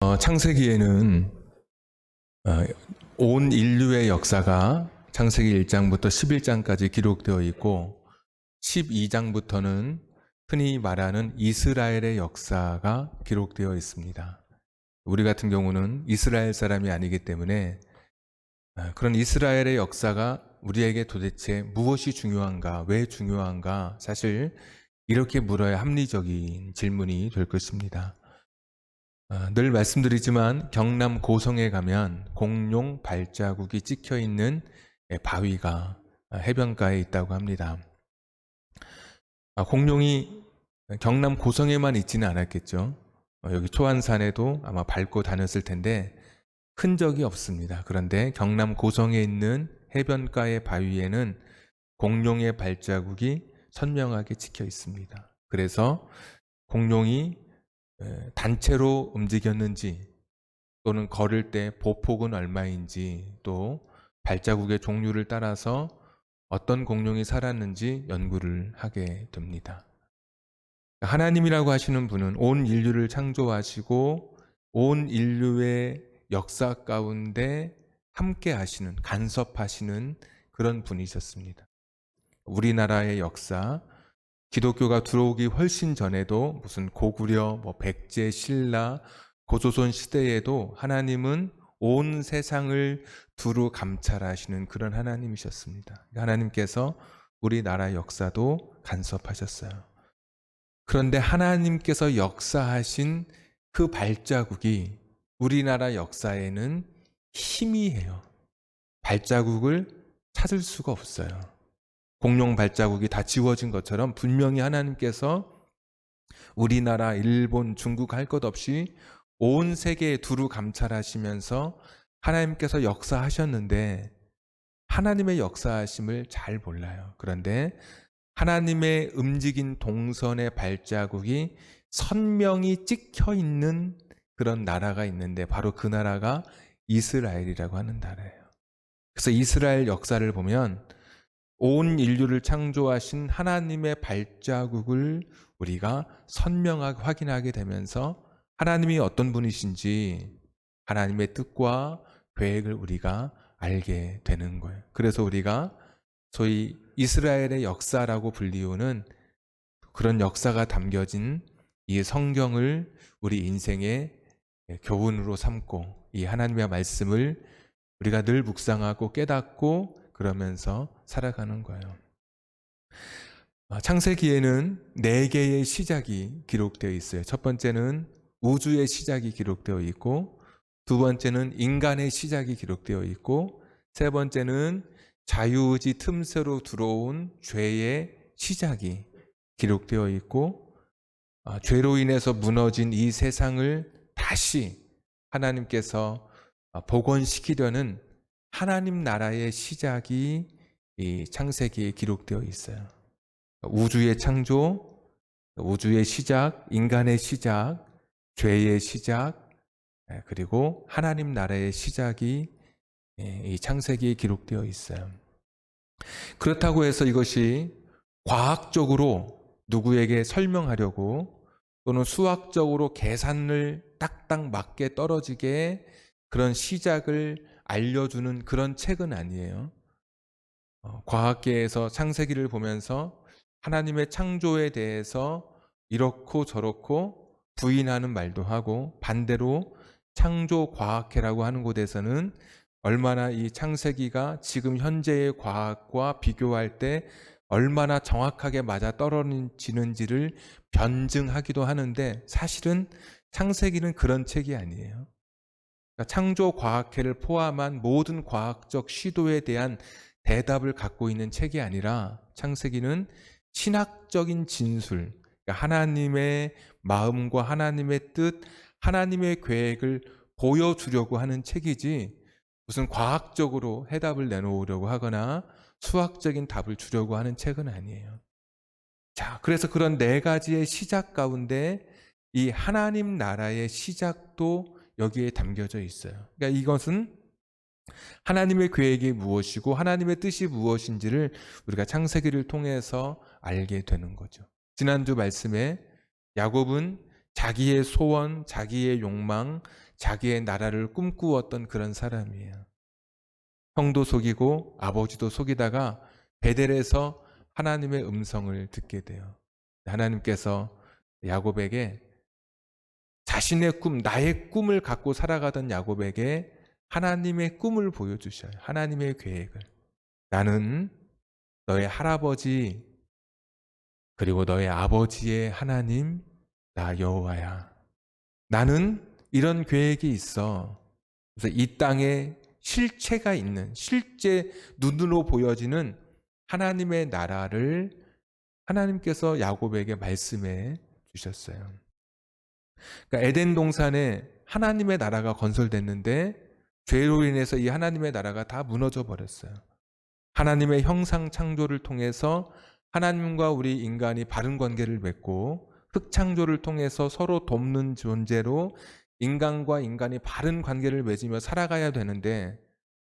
어, 창세기에는 어, 온 인류의 역사가 창세기 1장부터 11장까지 기록되어 있고 12장부터는 흔히 말하는 이스라엘의 역사가 기록되어 있습니다. 우리 같은 경우는 이스라엘 사람이 아니기 때문에 어, 그런 이스라엘의 역사가 우리에게 도대체 무엇이 중요한가, 왜 중요한가, 사실 이렇게 물어야 합리적인 질문이 될 것입니다. 아, 늘 말씀드리지만 경남 고성에 가면 공룡 발자국이 찍혀 있는 예, 바위가 해변가에 있다고 합니다. 아, 공룡이 경남 고성에만 있지는 않았겠죠. 어, 여기 초안산에도 아마 밟고 다녔을 텐데 흔적이 없습니다. 그런데 경남 고성에 있는 해변가의 바위에는 공룡의 발자국이 선명하게 찍혀 있습니다. 그래서 공룡이 에, 단체로 움직였는지 또는 걸을 때 보폭은 얼마인지 또 발자국의 종류를 따라서 어떤 공룡이 살았는지 연구를 하게 됩니다. 하나님이라고 하시는 분은 온 인류를 창조하시고 온 인류의 역사 가운데 함께 하시는 간섭하시는 그런 분이셨습니다. 우리나라의 역사, 기독교가 들어오기 훨씬 전에도 무슨 고구려, 뭐 백제, 신라, 고조선 시대에도 하나님은 온 세상을 두루 감찰하시는 그런 하나님이셨습니다. 하나님께서 우리나라 역사도 간섭하셨어요. 그런데 하나님께서 역사하신 그 발자국이 우리나라 역사에는 희미해요. 발자국을 찾을 수가 없어요. 공룡 발자국이 다 지워진 것처럼 분명히 하나님께서 우리나라, 일본, 중국 할 것 없이 온 세계에 두루 감찰하시면서 하나님께서 역사하셨는데 하나님의 역사하심을 잘 몰라요. 그런데 하나님의 움직인 동선의 발자국이 선명히 찍혀 있는 그런 나라가 있는데 바로 그 나라가 이스라엘이라고 하는 나라예요. 그래서 이스라엘 역사를 보면 온 인류를 창조하신 하나님의 발자국을 우리가 선명하게 확인하게 되면서 하나님이 어떤 분이신지 하나님의 뜻과 계획을 우리가 알게 되는 거예요. 그래서 우리가 소위 이스라엘의 역사라고 불리우는 그런 역사가 담겨진 이 성경을 우리 인생의 교훈으로 삼고 이 하나님의 말씀을 우리가 늘 묵상하고 깨닫고 그러면서 살아가는 거예요. 아, 창세기에는 네 개의 시작이 기록되어 있어요. 첫 번째는 우주의 시작이 기록되어 있고, 두 번째는 인간의 시작이 기록되어 있고, 세 번째는 자유의지 틈새로 들어온 죄의 시작이 기록되어 있고, 아, 죄로 인해서 무너진 이 세상을 다시 하나님께서 아, 복원시키려는 하나님 나라의 시작이 이 창세기에 기록되어 있어요. 우주의 창조, 우주의 시작, 인간의 시작, 죄의 시작, 예, 그리고 하나님 나라의 시작이 예, 이 창세기에 기록되어 있어요. 그렇다고 해서 이것이 과학적으로 누구에게 설명하려고 또는 수학적으로 계산을 딱딱 맞게 떨어지게 그런 시작을 알려주는 그런 책은 아니에요. 어, 과학계에서 창세기를 보면서 하나님의 창조에 대해서 이렇고 저렇고 부인하는 말도 하고 반대로 창조 과학회라고 하는 곳에서는 얼마나 이 창세기가 지금 현재의 과학과 비교할 때 얼마나 정확하게 맞아 떨어지는지를 변증하기도 하는데 사실은 창세기는 그런 책이 아니에요. 그러니까 창조 과학회를 포함한 모든 과학적 시도에 대한 대답을 갖고 있는 책이 아니라 창세기는 신학적인 진술, 그러니까 하나님의 마음과 하나님의 뜻, 하나님의 계획을 보여주려고 하는 책이지 무슨 과학적으로 해답을 내놓으려고 하거나 수학적인 답을 주려고 하는 책은 아니에요. 자, 그래서 그런 네 가지의 시작 가운데 이 하나님 나라의 시작도 여기에 담겨져 있어요. 그러니까 이것은 하나님의 계획이 무엇이고 하나님의 뜻이 무엇인지를 우리가 창세기를 통해서 알게 되는 거죠. 지난주 말씀에 야곱은 자기의 소원, 자기의 욕망, 자기의 나라를 꿈꾸었던 그런 사람이에요. 형도 속이고 아버지도 속이다가 베델에서 하나님의 음성을 듣게 돼요. 하나님께서 야곱에게 자신의 꿈, 나의 꿈을 갖고 살아가던 야곱에게 하나님의 꿈을 보여주셔요. 하나님의 계획을. 나는 너의 할아버지 그리고 너의 아버지의 하나님 나 여호와야. 나는 이런 계획이 있어. 그래서 이 땅에 실체가 있는 실제 눈으로 보여지는 하나님의 나라를 하나님께서 야곱에게 말씀해 주셨어요. 그러니까 에덴 동산에 하나님의 나라가 건설됐는데 죄로 인해서 이 하나님의 나라가 다 무너져 버렸어요. 하나님의 형상 창조를 통해서 하나님과 우리 인간이 바른 관계를 맺고 흙창조를 통해서 서로 돕는 존재로 인간과 인간이 바른 관계를 맺으며 살아가야 되는데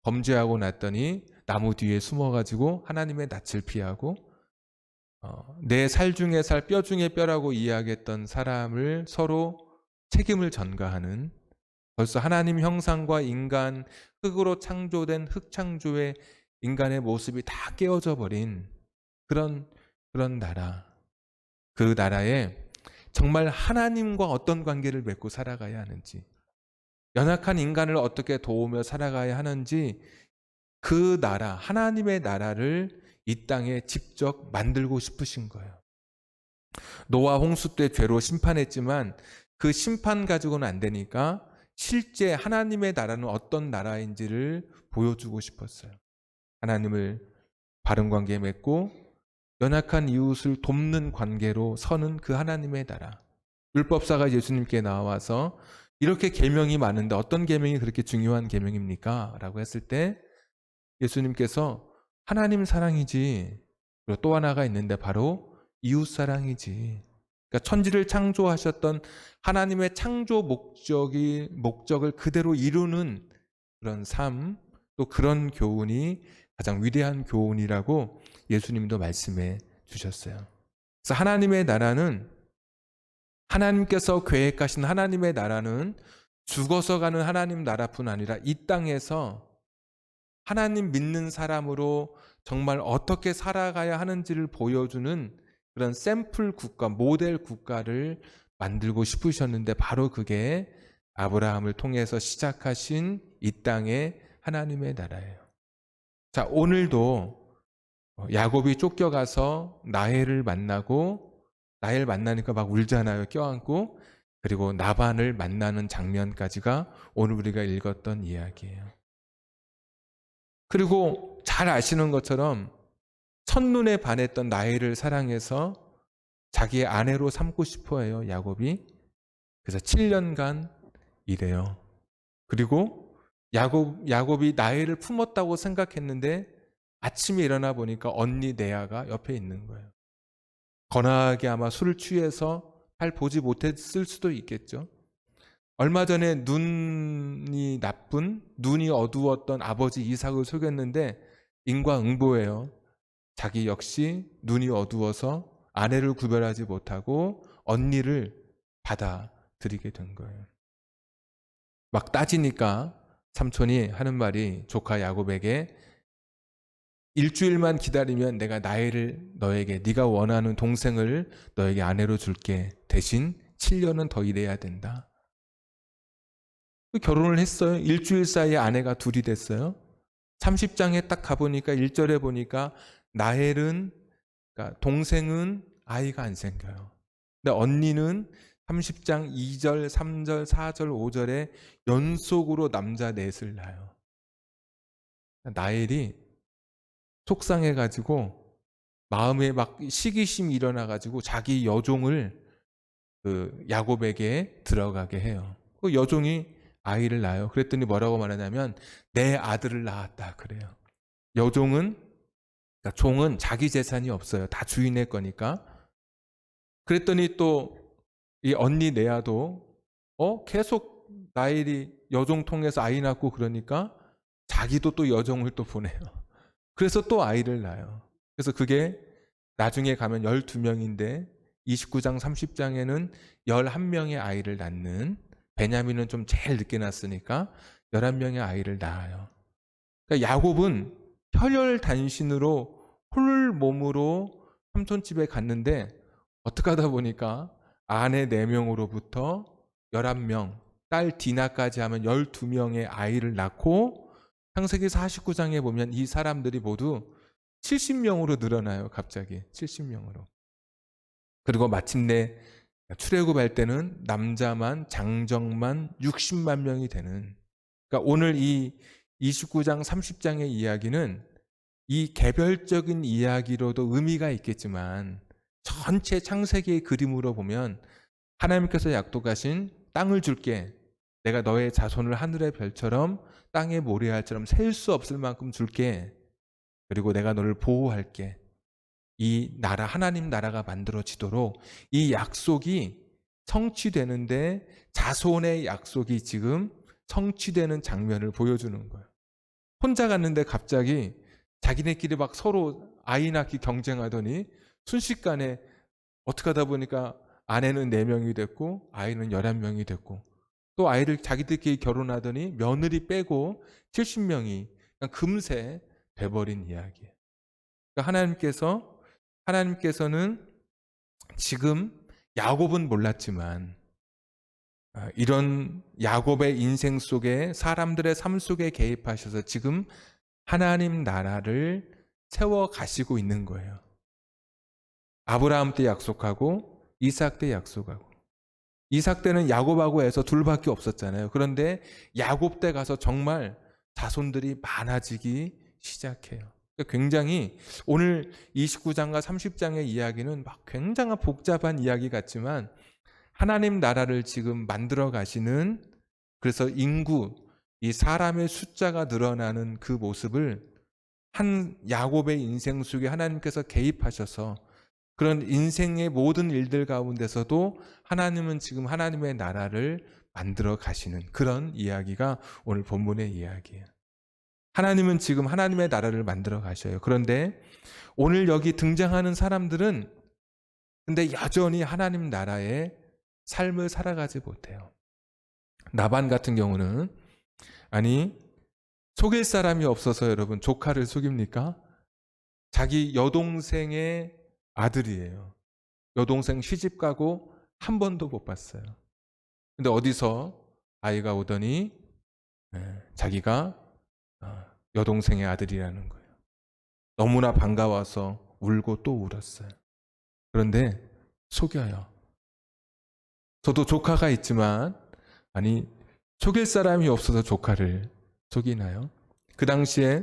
범죄하고 났더니 나무 뒤에 숨어가지고 하나님의 낯을 피하고 어, 내살 중에 살, 뼈 중에 뼈라고 이야기했던 사람을 서로 책임을 전가하는 벌써 하나님 형상과 인간 흙으로 창조된 흙창조의 인간의 모습이 다 깨어져 버린 그런 그런 나라. 그 나라에 정말 하나님과 어떤 관계를 맺고 살아가야 하는지, 연약한 인간을 어떻게 도우며 살아가야 하는지 그 나라, 하나님의 나라를 이 땅에 직접 만들고 싶으신 거예요. 노아 홍수 때 죄로 심판했지만 그 심판 가지고는 안 되니까 실제 하나님의 나라는 어떤 나라인지를 보여주고 싶었어요. 하나님을 바른 관계에 맺고 연약한 이웃을 돕는 관계로 서는 그 하나님의 나라. 율법사가 예수님께 나와서 이렇게 계명이 많은데 어떤 계명이 그렇게 중요한 계명입니까? 라고 했을 때 예수님께서 하나님 사랑이지. 그리고 또 하나가 있는데 바로 이웃 사랑이지. 그러니까 천지를 창조하셨던 하나님의 창조 목적이 목적을 그대로 이루는 그런 삶, 또 그런 교훈이 가장 위대한 교훈이라고 예수님도 말씀해 주셨어요. 그래서 하나님의 나라는 하나님께서 계획하신 하나님의 나라는 죽어서 가는 하나님 나라뿐 아니라 이 땅에서 하나님 믿는 사람으로 정말 어떻게 살아가야 하는지를 보여주는 그런 샘플 국가, 모델 국가를 만들고 싶으셨는데 바로 그게 아브라함을 통해서 시작하신 이 땅의 하나님의 나라예요. 자, 오늘도 야곱이 쫓겨가서 나헬을 만나고 나헬 만나니까 막 울잖아요. 껴안고 그리고 나반을 만나는 장면까지가 오늘 우리가 읽었던 이야기예요. 그리고 잘 아시는 것처럼 첫눈에 반했던 나헬을 사랑해서 자기의 아내로 삼고 싶어 해요. 야곱이. 그래서 7년간 이래요. 그리고 야곱, 야곱이 나헬을 품었다고 생각했는데 아침에 일어나 보니까 언니 네아가 옆에 있는 거예요. 거나하게 아마 술을 취해서 잘 보지 못했을 수도 있겠죠. 얼마 전에 눈이 나쁜, 눈이 어두웠던 아버지 이삭을 속였는데 인과응보예요. 자기 역시 눈이 어두워서 아내를 구별하지 못하고 언니를 받아들이게 된 거예요. 막 따지니까 삼촌이 하는 말이 조카 야곱에게 일주일만 기다리면 내가 나이를 너에게 네가 원하는 동생을 너에게 아내로 줄게. 대신 7년은 더 일해야 된다. 결혼을 했어요. 일주일 사이에 아내가 둘이 됐어요. 30장에 딱 가보니까 1절에 보니까 나헬은 그러니까 동생은 아이가 안 생겨요. 근데 언니는 30장 2절, 3절, 4절, 5절에 연속으로 남자 넷을 낳아요. 나엘이 속상해가지고 마음에 막 시기심이 일어나가지고 자기 여종을 그 야곱에게 들어가게 해요. 그 여종이 아이를 낳아요. 그랬더니 뭐라고 말하냐면 내 아들을 낳았다 그래요. 여종은 그러니까 종은 자기 재산이 없어요. 다 주인의 거니까. 그랬더니 또 이 언니 네아도 어 계속 나일이 여종 통해서 아이 낳고 그러니까 자기도 또 여종을 또 보내요. 그래서 또 아이를 낳아요. 그래서 그게 나중에 가면 12명인데 29장 30장에는 11명의 아이를 낳는 베냐민은 좀 제일 늦게 낳았으니까 11명의 아이를 낳아요. 그러니까 야곱은 혈혈 단신으로 홀 몸으로 삼촌 집에 갔는데 어떻게 하다 보니까 아내 4명으로부터 11명, 딸 디나까지 하면 12명의 아이를 낳고 창세기 49장에 보면 이 사람들이 모두 70명으로 늘어나요. 갑자기 70명으로. 그리고 마침내 출애굽할 때는 남자만 장정만 60만 명이 되는. 그러니까 오늘 이 29장 30장의 이야기는 이 개별적인 이야기로도 의미가 있겠지만 전체 창세기의 그림으로 보면 하나님께서 약속하신 땅을 줄게. 내가 너의 자손을 하늘의 별처럼 땅의 모래알처럼 셀 수 없을 만큼 줄게. 그리고 내가 너를 보호할게. 이 나라 하나님 나라가 만들어지도록 이 약속이 성취되는데 자손의 약속이 지금 성취되는 장면을 보여주는 거예요. 혼자 갔는데 갑자기 자기네끼리 막 서로 아이 낳기 경쟁하더니 순식간에 어떻게 하다 보니까 아내는 4명이 됐고 아이는 11명이 됐고 또 아이를 자기들끼리 결혼하더니 며느리 빼고 70명이 금세 돼버린 이야기예요. 그러니까 하나님께서 하나님께서는 지금 야곱은 몰랐지만 아, 이런 야곱의 인생 속에 사람들의 삶 속에 개입하셔서 지금 하나님 나라를 세워 가시고 있는 거예요. 아브라함 때 약속하고 이삭 때 약속하고 이삭 때는 야곱하고 해서 둘밖에 없었잖아요. 그런데 야곱 때 가서 정말 자손들이 많아지기 시작해요. 그러니까 굉장히 오늘 29장과 30장의 이야기는 막 굉장한 복잡한 이야기 같지만 하나님 나라를 지금 만들어 가시는 그래서 인구 이 사람의 숫자가 늘어나는 그 모습을 한 야곱의 인생 속에 하나님께서 개입하셔서 그런 인생의 모든 일들 가운데서도 하나님은 지금 하나님의 나라를 만들어 가시는 그런 이야기가 오늘 본문의 이야기예요. 하나님은 지금 하나님의 나라를 만들어 가셔요. 그런데 오늘 여기 등장하는 사람들은 근데 여전히 하나님 나라의 삶을 살아가지 못해요. 나반 같은 경우는 아니 속일 사람이 없어서 여러분 조카를 속입니까? 자기 여동생의 아들이에요. 여동생 시집 가고 한 번도 못 봤어요. 근데 어디서 아이가 오더니 예, 자기가 어, 여동생의 아들이라는 거예요. 너무나 반가워서 울고 또 울었어요. 그런데 속여요. 저도 조카가 있지만 아니 속일 사람이 없어서 조카를 속이나요? 그 당시에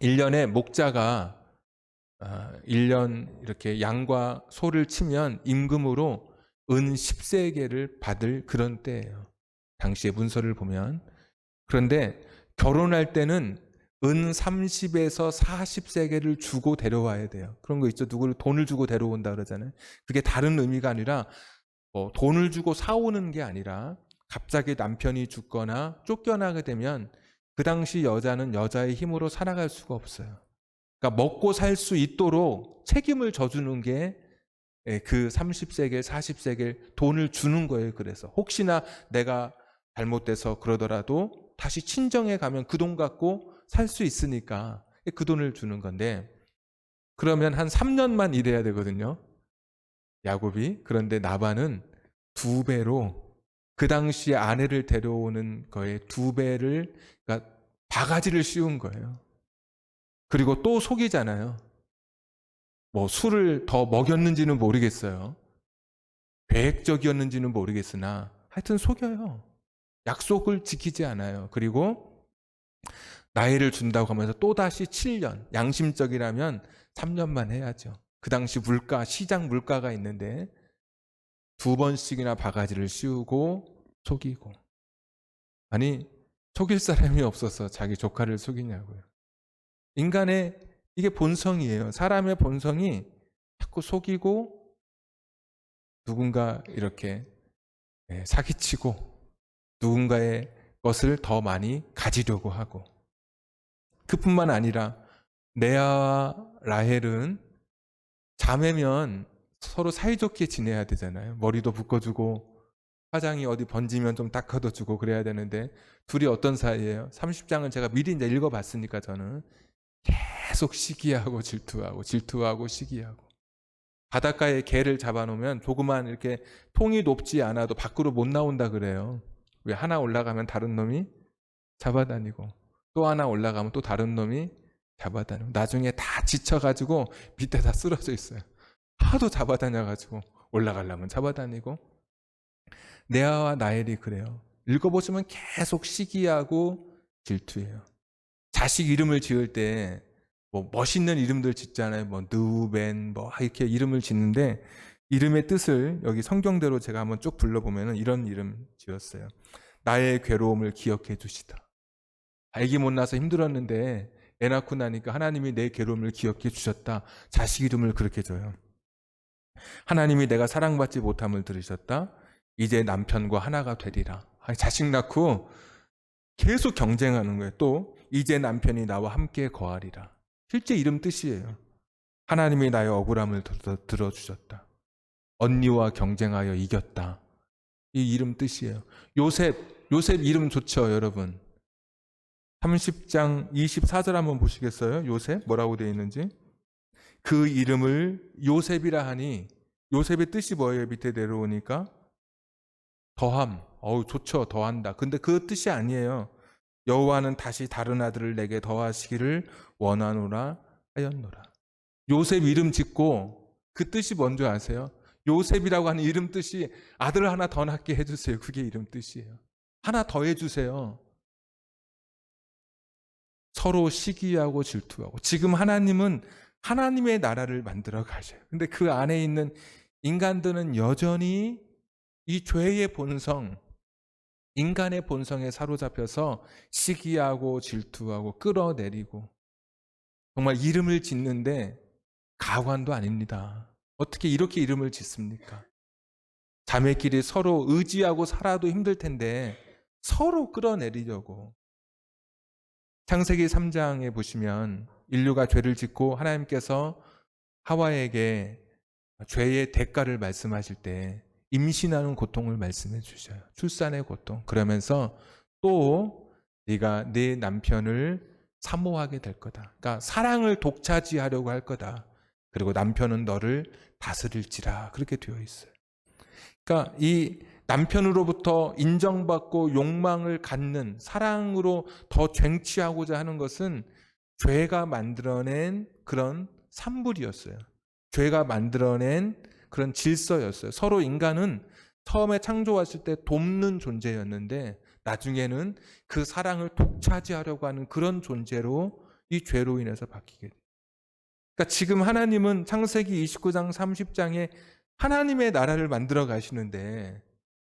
1년에 목자가 1년 아, 이렇게 양과 소를 치면 임금으로 은 10세계를 받을 그런 때예요. 당시의 문서를 보면. 그런데 결혼할 때는 은 30에서 40세계를 주고 데려와야 돼요. 그런 거 있죠. 누구를 돈을 주고 데려온다 그러잖아요. 그게 다른 의미가 아니라 뭐 돈을 주고 사오는 게 아니라 갑자기 남편이 죽거나 쫓겨나게 되면 그 당시 여자는 여자의 힘으로 살아갈 수가 없어요. 그러니까 먹고 살 수 있도록 책임을 져주는 게 그 30세겔, 40세겔 돈을 주는 거예요. 그래서 혹시나 내가 잘못돼서 그러더라도 다시 친정에 가면 그 돈 갖고 살 수 있으니까 그 돈을 주는 건데 그러면 한 3년만 일해야 되거든요. 야곱이 그런데 나반은 두 배로 그 당시에 아내를 데려오는 거에 두 배를 그러니까 바가지를 씌운 거예요. 그리고 또 속이잖아요. 뭐 술을 더 먹였는지는 모르겠어요. 계획적이었는지는 모르겠으나 하여튼 속여요. 약속을 지키지 않아요. 그리고 나이를 준다고 하면서 또다시 7년, 양심적이라면 3년만 해야죠. 그 당시 물가, 시장 물가가 있는데 두 번씩이나 바가지를 씌우고 속이고. 아니, 속일 사람이 없어서 자기 조카를 속이냐고요. 인간의 이게 본성이에요. 사람의 본성이 자꾸 속이고 누군가 이렇게 예, 사기치고 누군가의 것을 더 많이 가지려고 하고 그뿐만 아니라 레아와 라헬은 자매면 서로 사이좋게 지내야 되잖아요. 머리도 묶어주고 화장이 어디 번지면 좀 닦아도 주고 그래야 되는데 둘이 어떤 사이예요? 30장은 제가 미리 이제 읽어봤으니까 저는 계속 시기하고 질투하고 질투하고 시기하고 바닷가에 개를 잡아놓으면 조그만 이렇게 통이 높지 않아도 밖으로 못 나온다 그래요. 왜 하나 올라가면 다른 놈이 잡아다니고 또 하나 올라가면 또 다른 놈이 잡아다니고 나중에 다 지쳐가지고 밑에 다 쓰러져 있어요. 하도 잡아다녀가지고 올라가려면 잡아다니고 네아와 나엘이 그래요. 읽어보시면 계속 시기하고 질투해요. 자식 이름을 지을 때 뭐 멋있는 이름들 짓잖아요. 뭐 느벤 뭐 이렇게 이름을 짓는데 이름의 뜻을 여기 성경대로 제가 한번 쭉 불러보면 이런 이름 지었어요. 나의 괴로움을 기억해 주시다. 알기 못나서 힘들었는데 애 낳고 나니까 하나님이 내 괴로움을 기억해 주셨다. 자식 이름을 그렇게 줘요. 하나님이 내가 사랑받지 못함을 들으셨다. 이제 남편과 하나가 되리라. 아니, 자식 낳고 계속 경쟁하는 거예요. 또 이제 남편이 나와 함께 거하리라. 실제 이름 뜻이에요. 하나님이 나의 억울함을 들어- 들어주셨다. 언니와 경쟁하여 이겼다. 이 이름 뜻이에요. 요셉, 요셉 이름 좋죠, 여러분. 30장 24절 한번 보시겠어요? 요셉 뭐라고 되어 있는지? 그 이름을 요셉이라 하니 요셉의 뜻이 뭐예요? 밑에 내려오니까 더함. 어우 좋죠. 더한다. 근데 그 뜻이 아니에요. 여호와는 다시 다른 아들을 내게 더하시기를 원하노라 하였노라. 요셉 이름 짓고 그 뜻이 뭔지 아세요? 요셉이라고 하는 이름 뜻이 아들 하나 더 낳게 해주세요. 그게 이름 뜻이에요. 하나 더 해주세요. 서로 시기하고 질투하고 지금 하나님은 하나님의 나라를 만들어 가셔요. 근데 그 안에 있는 인간들은 여전히 이 죄의 본성, 인간의 본성에 사로잡혀서 시기하고 질투하고 끌어내리고 정말 이름을 짓는데 가관도 아닙니다. 어떻게 이렇게 이름을 짓습니까? 자매끼리 서로 의지하고 살아도 힘들 텐데 서로 끌어내리려고 창세기 3장에 보시면 인류가 죄를 짓고 하나님께서 하와에게 죄의 대가를 말씀하실 때 임신하는 고통을 말씀해 주셔요. 출산의 고통. 그러면서 또 네가 네 남편을 사모하게 될 거다. 그러니까 사랑을 독차지하려고 할 거다. 그리고 남편은 너를 다스릴지라. 그렇게 되어 있어요. 그러니까 이 남편으로부터 인정받고 욕망을 갖는 사랑으로 더 쟁취하고자 하는 것은 죄가 만들어낸 그런 산물이었어요. 죄가 만들어낸 그런 질서였어요. 서로 인간은 처음에 창조했을 때 돕는 존재였는데 나중에는 그 사랑을 독차지하려고 하는 그런 존재로 이 죄로 인해서 바뀌게 돼요. 그러니까 지금 하나님은 창세기 29장 30장에 하나님의 나라를 만들어 가시는데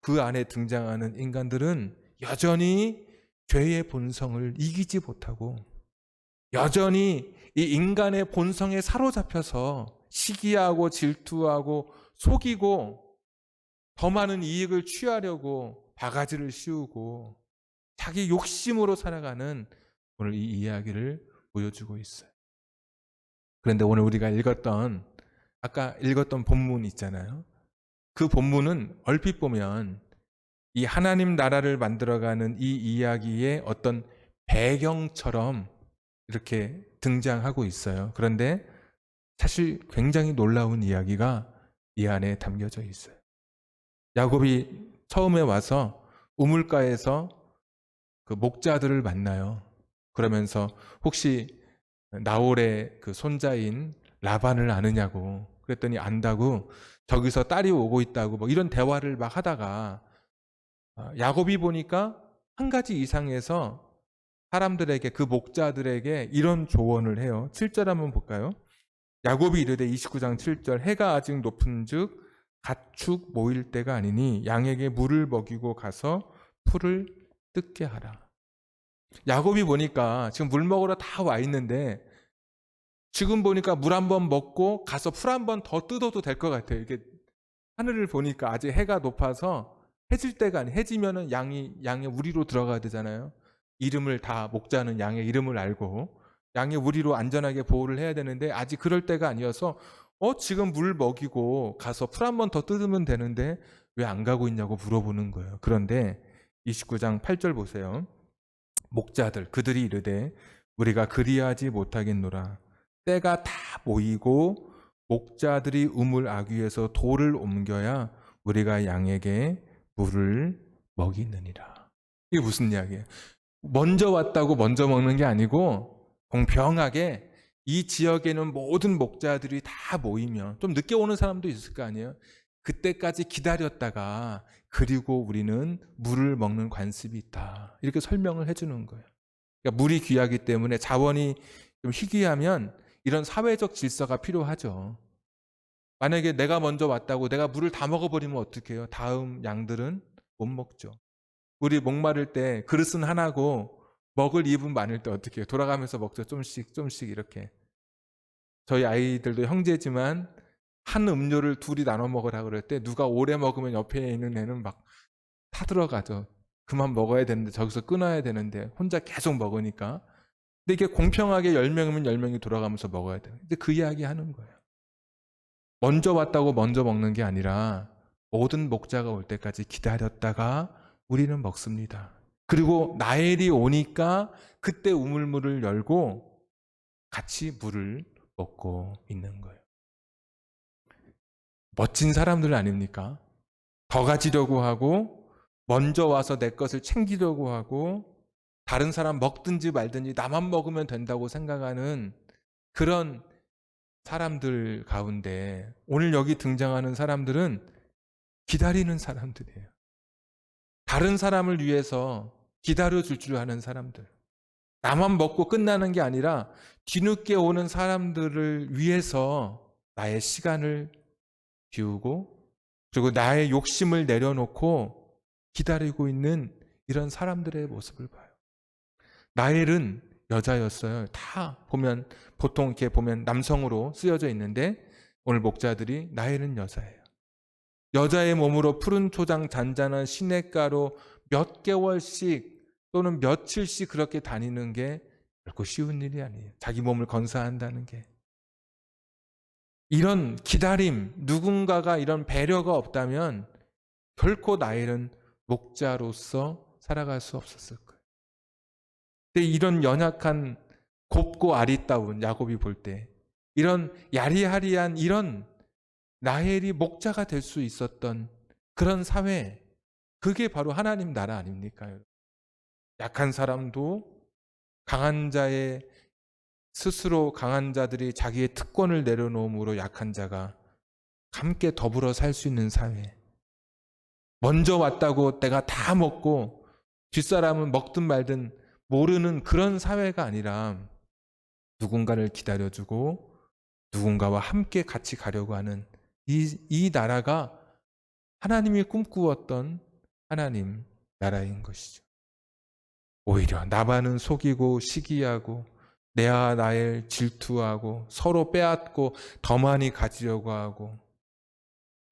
그 안에 등장하는 인간들은 여전히 죄의 본성을 이기지 못하고 여전히 이 인간의 본성에 사로잡혀서 시기하고 질투하고 속이고 더 많은 이익을 취하려고 바가지를 씌우고 자기 욕심으로 살아가는 오늘 이 이야기를 보여주고 있어요. 그런데 오늘 우리가 읽었던 아까 읽었던 본문 있잖아요. 그 본문은 얼핏 보면 이 하나님 나라를 만들어가는 이 이야기의 어떤 배경처럼 이렇게 등장하고 있어요. 그런데 사실 굉장히 놀라운 이야기가 이 안에 담겨져 있어요. 야곱이 처음에 와서 우물가에서 그 목자들을 만나요. 그러면서 혹시 나홀의 그 손자인 라반을 아느냐고 그랬더니 안다고 저기서 딸이 오고 있다고 뭐 이런 대화를 막 하다가 어, 야곱이 보니까 한 가지 이상해서 사람들에게 그 목자들에게 이런 조언을 해요. 7절 한번 볼까요? 야곱이 이르되 29장 7절 해가 아직 높은즉 가축 모일 때가 아니니 양에게 물을 먹이고 가서 풀을 뜯게 하라. 야곱이 보니까 지금 물 먹으러 다 와 있는데 지금 보니까 물 한 번 먹고 가서 풀 한 번 더 뜯어도 될 것 같아요. 이게 하늘을 보니까 아직 해가 높아서 해질 때가 아니 해지면은 양이 양의 우리로 들어가야 되잖아요. 이름을 다 목자는 양의 이름을 알고 양의 우리로 안전하게 보호를 해야 되는데 아직 그럴 때가 아니어서 어 지금 물 먹이고 가서 풀 한 번 더 뜯으면 되는데 왜 안 가고 있냐고 물어보는 거예요. 그런데 29장 8절 보세요. 목자들 그들이 이르되 우리가 그리하지 못하겠노라. 때가 다 모이고 목자들이 우물 아귀에서 돌을 옮겨야 우리가 양에게 물을 먹이느니라. 이게 무슨 이야기예요? 먼저 왔다고 먼저 먹는 게 아니고 공평하게 이 지역에는 모든 목자들이 다 모이면 좀 늦게 오는 사람도 있을 거 아니에요? 그때까지 기다렸다가 그리고 우리는 물을 먹는 관습이 있다. 이렇게 설명을 해주는 거예요. 그러니까 물이 귀하기 때문에 자원이 좀 희귀하면 이런 사회적 질서가 필요하죠. 만약에 내가 먼저 왔다고 내가 물을 다 먹어버리면 어떡해요? 다음 양들은 못 먹죠. 우리 목마를 때 그릇은 하나고 먹을 입은 많을 때 어떻게 해요? 돌아가면서 먹죠. 좀씩 좀씩 이렇게. 저희 아이들도 형제지만 한 음료를 둘이 나눠 먹으라 그럴 때 누가 오래 먹으면 옆에 있는 애는 막 타들어가죠. 그만 먹어야 되는데 저기서 끊어야 되는데 혼자 계속 먹으니까. 근데 이게 공평하게 10명이면 10명이 돌아가면서 먹어야 돼요. 근데 그 이야기 하는 거예요. 먼저 왔다고 먼저 먹는 게 아니라 모든 목자가 올 때까지 기다렸다가 우리는 먹습니다. 그리고 나엘이 오니까 그때 우물물을 열고 같이 물을 먹고 있는 거예요. 멋진 사람들 아닙니까? 더 가지려고 하고 먼저 와서 내 것을 챙기려고 하고 다른 사람 먹든지 말든지 나만 먹으면 된다고 생각하는 그런 사람들 가운데 오늘 여기 등장하는 사람들은 기다리는 사람들이에요. 다른 사람을 위해서 기다려 줄 줄 아는 사람들. 나만 먹고 끝나는 게 아니라 뒤늦게 오는 사람들을 위해서 나의 시간을 비우고 그리고 나의 욕심을 내려놓고 기다리고 있는 이런 사람들의 모습을 봐요. 나엘은 여자였어요. 다 보면 보통 이렇게 보면 남성으로 쓰여져 있는데 오늘 목자들이 나엘은 여자예요. 여자의 몸으로 푸른 초장 잔잔한 시냇가로 몇 개월씩 또는 며칠씩 그렇게 다니는 게 결코 쉬운 일이 아니에요. 자기 몸을 건사한다는 게. 이런 기다림, 누군가가 이런 배려가 없다면 결코 나엘은 목자로서 살아갈 수 없었을 거예요. 근데 이런 연약한 곱고 아리따운 야곱이 볼 때 이런 야리하리한 이런 나엘이 목자가 될 수 있었던 그런 사회 그게 바로 하나님 나라 아닙니까? 약한 사람도 강한 자의 스스로 강한 자들이 자기의 특권을 내려놓음으로 약한 자가 함께 더불어 살 수 있는 사회. 먼저 왔다고 내가 다 먹고 뒷사람은 먹든 말든 모르는 그런 사회가 아니라 누군가를 기다려주고 누군가와 함께 같이 가려고 하는 이, 이 나라가 하나님이 꿈꾸었던 하나님 나라인 것이죠. 오히려 나만은 속이고 시기하고 내와 나의 질투하고 서로 빼앗고 더 많이 가지려고 하고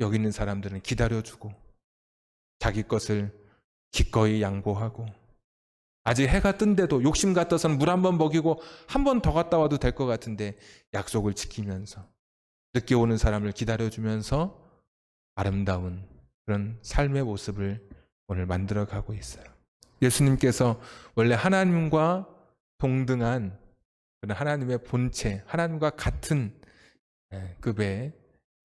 여기 있는 사람들은 기다려주고 자기 것을 기꺼이 양보하고 아직 해가 뜬데도 욕심 같아서는 물 한 번 먹이고 한 번 더 갔다 와도 될 것 같은데 약속을 지키면서 늦게 오는 사람을 기다려주면서 아름다운 그런 삶의 모습을 오늘 만들어가고 있어요. 예수님께서 원래 하나님과 동등한 그런 하나님의 본체, 하나님과 같은 예, 급의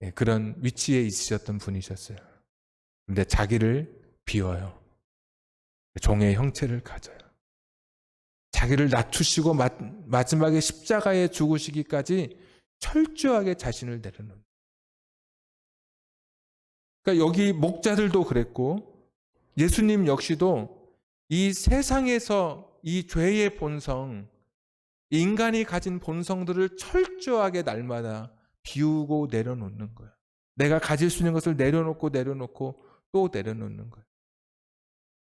예, 그런 위치에 있으셨던 분이셨어요. 근데 자기를 비워요. 종의 형체를 가져요. 자기를 낮추시고 마, 마지막에 십자가에 죽으시기까지 철저하게 자신을 내려놓는. 그러니까 여기 목자들도 그랬고 예수님 역시도 이 세상에서 이 죄의 본성, 인간이 가진 본성들을 철저하게 날마다 비우고 내려놓는 거야. 내가 가질 수 있는 것을 내려놓고 내려놓고 또 내려놓는 거야.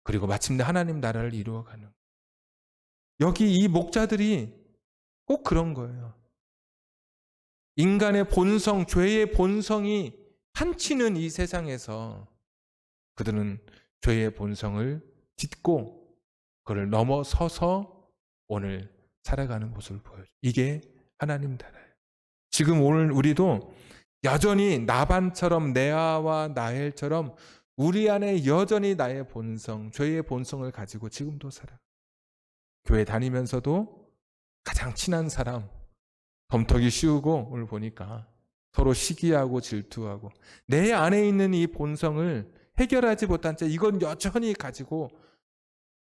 그리고 마침내 하나님 나라를 이루어가는. 여기 이 목자들이 꼭 그런 거예요. 인간의 본성, 죄의 본성이 한치는 이 세상에서 그들은 죄의 본성을 딛고 그를 넘어서서 오늘 살아가는 모습을 보여줘. 이게 하나님 나라예요. 지금 오늘 우리도 여전히 나반처럼 네아와 나헬처럼 우리 안에 여전히 나의 본성, 죄의 본성을 가지고 지금도 살아. 교회 다니면서도 가장 친한 사람, 덤터기 씌우고 오늘 보니까 서로 시기하고 질투하고 내 안에 있는 이 본성을 해결하지 못한 채 이건 여전히 가지고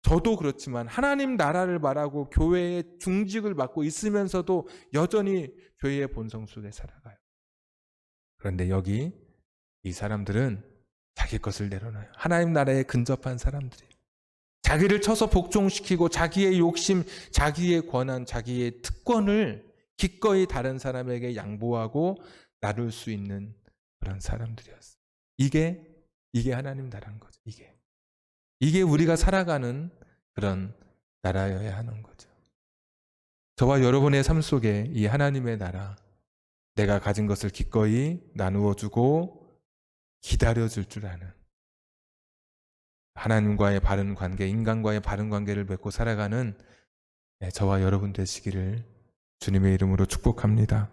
저도 그렇지만 하나님 나라를 말하고 교회의 중직을 맡고 있으면서도 여전히 죄의 본성 속에 살아가요. 그런데 여기 이 사람들은 자기 것을 내려놔요. 하나님 나라에 근접한 사람들이에요. 자기를 쳐서 복종시키고 자기의 욕심, 자기의 권한, 자기의 특권을 기꺼이 다른 사람에게 양보하고 나눌 수 있는 그런 사람들이었어요. 이게 이게 하나님 나라인 거죠. 이게 이게 우리가 살아가는 그런 나라여야 하는 거죠. 저와 여러분의 삶 속에 이 하나님의 나라, 내가 가진 것을 기꺼이 나누어 주고 기다려 줄 줄 아는 하나님과의 바른 관계, 인간과의 바른 관계를 맺고 살아가는 네, 저와 여러분 되시기를 주님의 이름으로 축복합니다.